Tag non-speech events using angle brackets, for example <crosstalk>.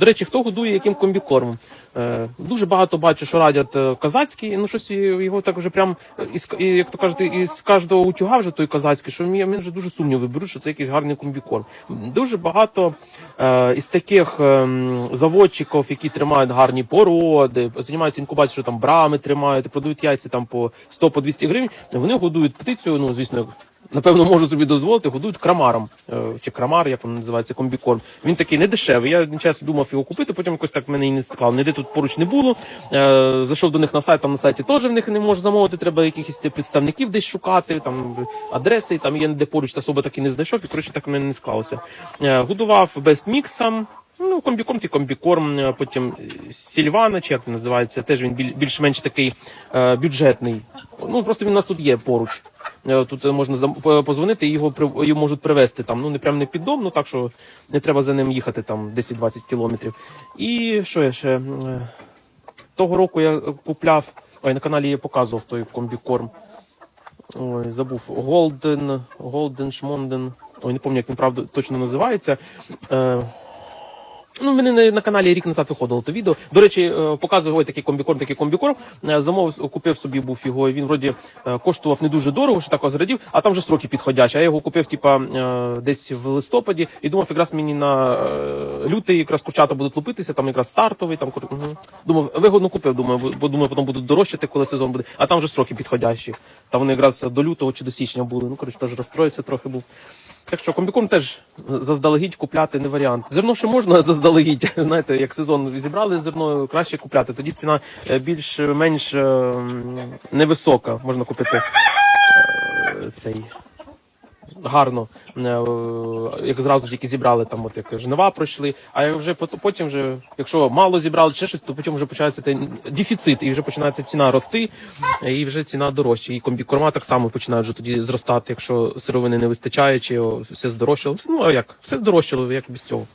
До речі, хто годує яким комбікормом? Е, дуже багато бачу, що радять е, казацький, ну щось його так вже прям, е, із, як то кажете, із кожного утюга вже той казацький, що мені, вже дуже сумніви беруть, що це якийсь гарний комбікорм. Дуже багато е, із таких е, заводчиків, які тримають гарні породи, займаються інкубацією, що там брами тримають, продають яйця там по 100 по 200 гривень. Вони годують птицю, ну звісно. Напевно, можу собі дозволити, годують крамаром е, чи крамар, як він називається, комбікорм. Він такий не дешевий. Я час думав його купити, потім якось так в мене і не склав. Ніде тут поруч не було. Е, Зайшов до них на сайт, там на сайті теж в них не можу замовити. Треба якихось представників десь шукати, там адреси, там є де поруч особа так і не знайшов, і коротше так в мене не склалося. Е, Годував бестміксом. Ну, комбікорм, ті комбікорм, потім Сільвана, чи як він називається, теж він біль- більш-менш такий е, бюджетний. Ну просто він у нас тут є поруч. Е, Тут е, можна позвонити, і його його можуть привезти там. Ну не прям не під дом, ну так що не треба за ним їхати там 10-20 кілометрів. І що я ще? Е, Того року я купляв. Ой, на каналі я показував той комбікорм. Ой, забув. Голден, Голден, Шмонден. Ой, не пам'ятаю, як він правда точно називається. Ну, мене на, на каналі рік назад виходило то відео. До речі, е, показую ой, такий комбікорм, такий комбікорм. Е, Замовив, купив собі був його. Він вроді е, коштував не дуже дорого, що так зрадів, а там вже сроки підходячі. А я його купив, типа, десь в листопаді, і думав, якраз мені на лютий якраз курчата будуть лупитися, там якраз стартовий. Там думав, вигодно купив. Думаю, бо- думаю, потім будуть дорожчати, коли сезон буде. А там вже сроки підходящі. Там вони якраз до лютого чи до січня були. Ну коротше, теж розстроївся трохи був. Так що комбікорм теж заздалегідь купляти не варіант. Зерно ще можна <laughs> заздалегідь. Знаєте, як сезон зібрали зерно, краще купляти. Тоді ціна е, більш-менш е, невисока. Можна купити е, цей гарно. е, Як зразу тільки зібрали там, от як жнива пройшли. А як вже пот- потім, вже, якщо мало зібрали чи щось, то потім вже починається цей дефіцит, і вже починається ціна рости, і вже ціна дорожча. І комбікорма так само починають вже тоді зростати, якщо сировини не вистачає, чи все здорожчало. Ну а як? Все здорожчало, як без цього.